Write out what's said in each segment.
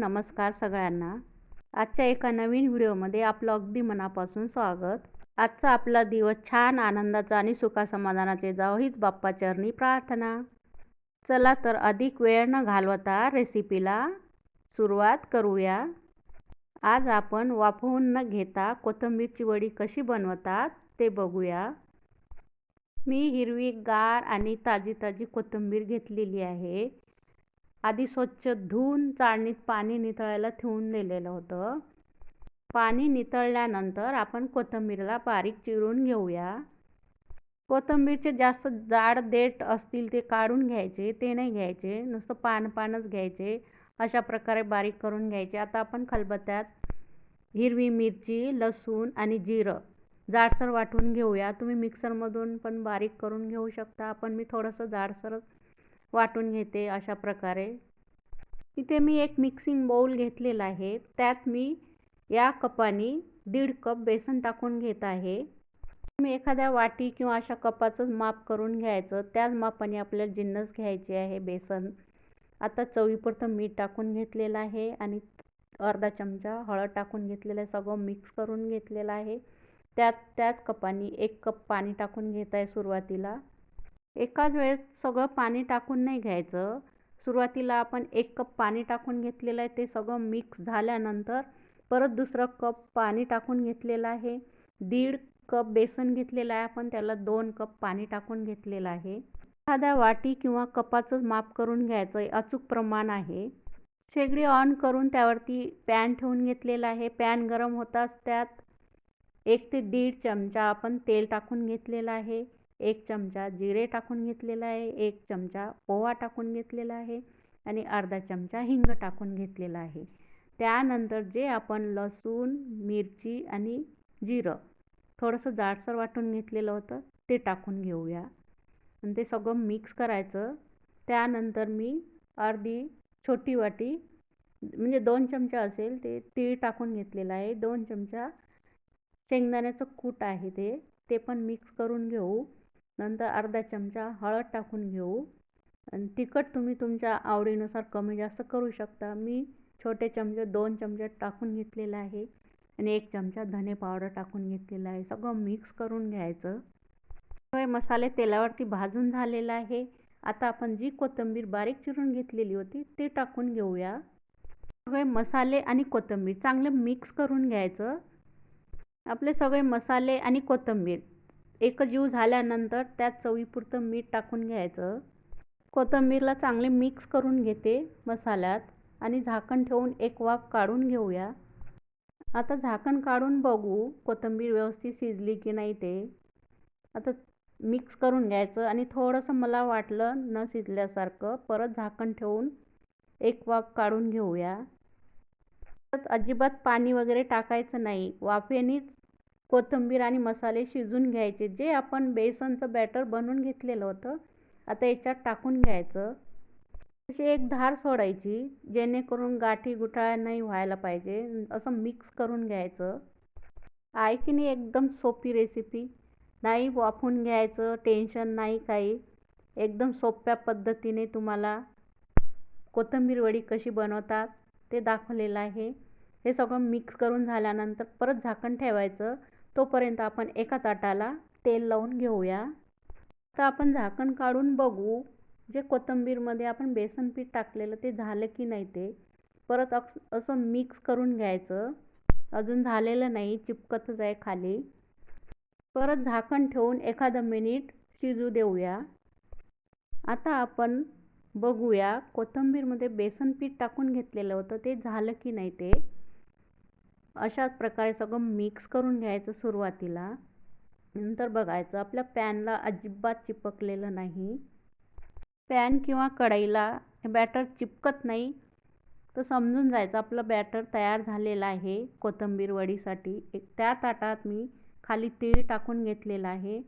नमस्कार सगळ्यांना. आजच्या एका नवीन व्हिडिओमध्ये आपलं अगदी मनापासून स्वागत. आजचा आपला दिवस छान आनंदाचा आणि सुखासमाधानाचे जाव हीच बाप्पा चरणी प्रार्थना. चला तर अधिक वेळ न घालवता रेसिपीला सुरुवात करूया. आज आपण वाफवून न घेता कोथिंबीरची वडी कशी बनवतात ते बघूया. मी हिरवी गार आणि ताजी ताजी कोथिंबीर घेतलेली आहे. आधी स्वच्छ धुवून चाळणीत पाणी नितळायला ठेवून दिलेलं होतं. पाणी नितळल्यानंतर आपण कोथिंबीरला बारीक चिरून घेऊया. कोथिंबीरचे जास्त जाड देठ असतील ते काढून घ्यायचे ते नाही घ्यायचे नुसतं पान पानच घ्यायचे अशा प्रकारे बारीक करून घ्यायचे. आता आपण खलबत्त्यात हिरवी मिरची लसूण आणि जिरं जाडसर वाटून घेऊया. तुम्ही मिक्सरमधून पण बारीक करून घेऊ शकता. पण मी थोडंसं जाडसरच वाटून घेते अशा प्रकारे. इथे मी एक मिक्सिंग बाऊल घेतलेला आहे. त्यात मी या कपाने दीड कप बेसन टाकून घेत आहे. मी एखाद्या वाटी किंवा अशा कपाचं माप करून घ्यायचं. त्याच मापाने आपल्याला जिन्नस घ्यायचे आहे बेसन. आता चवीपुरतं मीठ टाकून घेतलेलं आहे आणि अर्धा चमचा हळद टाकून घेतलेलं आहे. सगळं मिक्स करून घेतलेलं आहे. त्यात त्याच कपाने एक कप पाणी टाकून घेत आहे सुरुवातीला. एकाच वेळेस सगळं पाणी टाकून नाही घ्यायचं. सुरुवातीला आपण एक कप पाणी टाकून घेतलेलं आहे ते सगळं मिक्स झाल्यानंतर परत दुसरं कप पाणी टाकून घेतलेलं आहे. दीड कप बेसन घेतलेलं आहे आपण त्याला दोन कप पाणी टाकून घेतलेलं आहे. एखाद्या वाटी किंवा कपाचं माप करून घ्यायचं आहे अचूक प्रमाण आहे. शेगडी ऑन करून त्यावरती पॅन ठेवून घेतलेला आहे. पॅन गरम होताच त्यात एक ते दीड चमचा आपण तेल टाकून घेतलेलं आहे. एक चमचा जिरे टाकून घेतलेला आहे एक चमचा ओवा टाकून घेतलेला आहे आणि अर्धा चमचा हिंग टाकून घेतलेला आहे. त्यानंतर जे आपण लसूण मिरची आणि जिरं थोडंसं जाडसर वाटून घेतलेलं होतं ते टाकून घेऊया. आणि ते सगळं मिक्स करायचं. त्यानंतर मी अर्धी छोटी वाटी म्हणजे दोन चमचा असेल ते तीळ टाकून घेतलेलं आहे. दोन चमचा शेंगदाण्याचं कूट आहे ते ते पण मिक्स करून घेऊ. नंतर अर्धा चमचा हळद टाकून घेऊ. आणि तिखट तुम्ही तुमच्या आवडीनुसार कमी जास्त करू शकता. मी छोटे चमचे दोन चमचे टाकून घेतलेलं आहे. आणि एक चमचा धने पावडर टाकून घेतलेला आहे. सगळं मिक्स करून घ्यायचं. सगळे मसाले तेलावरती भाजून झालेलं आहे. आता आपण जी कोथिंबीर बारीक चिरून घेतलेली होती ती टाकून घेऊया. सगळे मसाले आणि कोथिंबीर चांगले मिक्स करून घ्यायचं. आपले सगळे मसाले आणि कोथिंबीर एकजीव झाल्यानंतर त्यात चवीपुरतं मीठ टाकून घ्यायचं. कोथिंबीरला चांगले मिक्स करून घेते मसाल्यात आणि झाकण ठेवून एक वाफ काढून घेऊया. आता झाकण काढून बघू कोथिंबीर व्यवस्थित शिजली की नाही ते. आता मिक्स करून घ्यायचं आणि थोडंसं मला वाटलं न शिजल्यासारखं परत झाकण ठेवून एक वाफ काढून घेऊया. अजिबात पाणी वगैरे टाकायचं नाही. वाफेनीच कोथिंबीर आणि मसाले शिजून घ्यायचे. जे आपण बेसनचं बॅटर बनवून घेतलेलं होतं आता याच्यात टाकून घ्यायचं. अशी एक धार सोडायची जेणेकरून गाठी गुठाळ्या नाही व्हायला पाहिजे. असं मिक्स करून घ्यायचं. आहे की नाही एकदम सोपी रेसिपी नाही वाफून घ्यायचं टेन्शन नाही काही. एकदम सोप्या पद्धतीने तुम्हाला कोथिंबीर वडी कशी बनवतात ते दाखवलेलं आहे. हे सगळं मिक्स करून झाल्यानंतर परत झाकण ठेवायचं. तोपर्यंत आपण एका ताटाला तेल लावून घेऊया. आता आपण झाकण काढून बघू जे कोथिंबीरमध्ये आपण बेसन पीठ टाकलेलं ते झालं की नाही ते. परत अक्स असं मिक्स करून घ्यायचं. अजून झालेलं नाही चिपकतच आहे खाली. परत झाकण ठेवून एखादं मिनिट शिजू देऊया. आता आपण बघूया कोथिंबीरमध्ये बेसन पीठ टाकून घेतलेलं होतं ते झालं की नाही ते. अशाच प्रकारे सगळं मिक्स करून घ्यायचं सुरुवातीला. नंतर बघायचं आपल्या पॅनला अजिबात चिपकलेलं नाही. पॅन किंवा कढईला हे बॅटर चिपकत नाही. तर समजून जायचं आपलं बॅटर तयार झालेलं आहे कोथंबीर वडीसाठी. एक त्या ताटात मी खाली तीळ टाकून घेतलेलं आहे.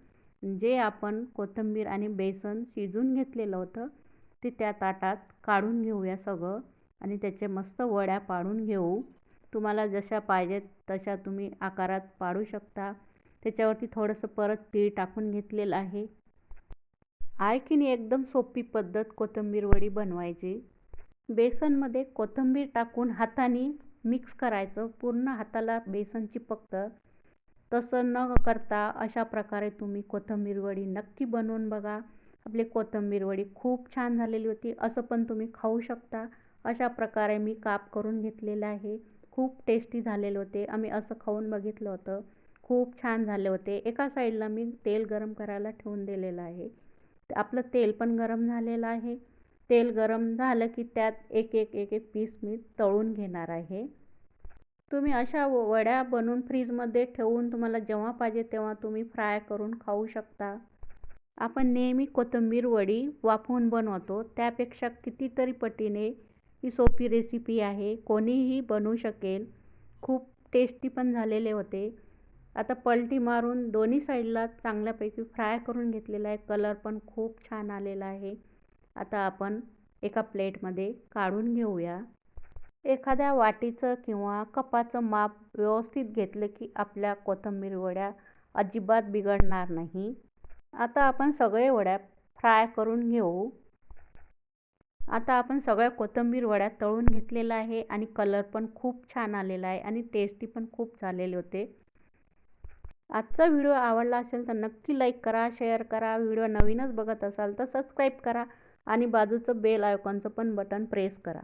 जे आपण कोथिंबीर आणि बेसन शिजून घेतलेलं होतं ते त्या ताटात काढून घेऊया सगळं. आणि त्याचे मस्त वड्या पाडून घेऊ. तुम्हाला जशा पाहिजेत तशा तुम्ही आकारात पाडू शकता. त्याच्यावरती थोडंसं परत तीळ टाकून घेतलेलं आहे. आणखीन एकदम सोपी पद्धत कोथिंबीर वडी बनवायची. बेसनमध्ये कोथिंबीर टाकून हाताने मिक्स करायचं. पूर्ण हाताला बेसन चिपकतं तसं न करता अशा प्रकारे तुम्ही कोथिंबीर वडी नक्की बनवून बघा. आपली कोथिंबीर वडी खूप छान झालेली होती. असं पण तुम्ही खाऊ शकता. अशा प्रकारे मी काप करून घेतलेलं आहे. खूप टेस्टी झालेले होते. आम्ही असं खाऊन बघितलं होतं. खूप छान झाले होते. एका साईडला मी तेल गरम करायला ठेवून दिलेलं आहे. आपलं तेल पण गरम झालेलं आहे. तेल गरम झालं की त्यात एक एक एक एक पीस मी तळून घेणार आहे. तुम्ही अशा वड्या बनवून फ्रीजमध्ये ठेवून तुम्हाला जेव्हा पाहिजे तेव्हा तुम्ही फ्राय करून खाऊ शकता. आपण नेहमी कोथिंबीर वडी वाफवून बनवतो. त्यापेक्षा कितीतरी पटीने ही सोपी रेसिपी आहे. कोणीही बनवू शकेल. खूप टेस्टी पण झालेले होते. आता पलटी मारून दोन्ही साईडला चांगल्यापैकी फ्राय करून घेतलेला आहे. कलर पण खूप छान आलेला आहे. आता आपण एका प्लेटमध्ये काढून घेऊया. एखाद्या वाटीचं किंवा कपाचं माप व्यवस्थित घेतलं की आपल्या कोथंबीर वड्या अजिबात बिघडणार नाही. आता आपण सगळे वड्या फ्राय करून घेऊ. आता आपण सगळ्या कोथिंबीर वड्या तळून घेतलेला आहे आणि कलर पण खूप छान आलेला आहे आणि टेस्टी पण खूप झालेले होते. आजचा व्हिडिओ आवडला असेल तर नक्की लाईक करा शेअर करा. व्हिडिओ नवीनच बघत असाल तर सबस्क्राईब करा आणि बाजूचं बेल आयकॉनचं पण बटन प्रेस करा.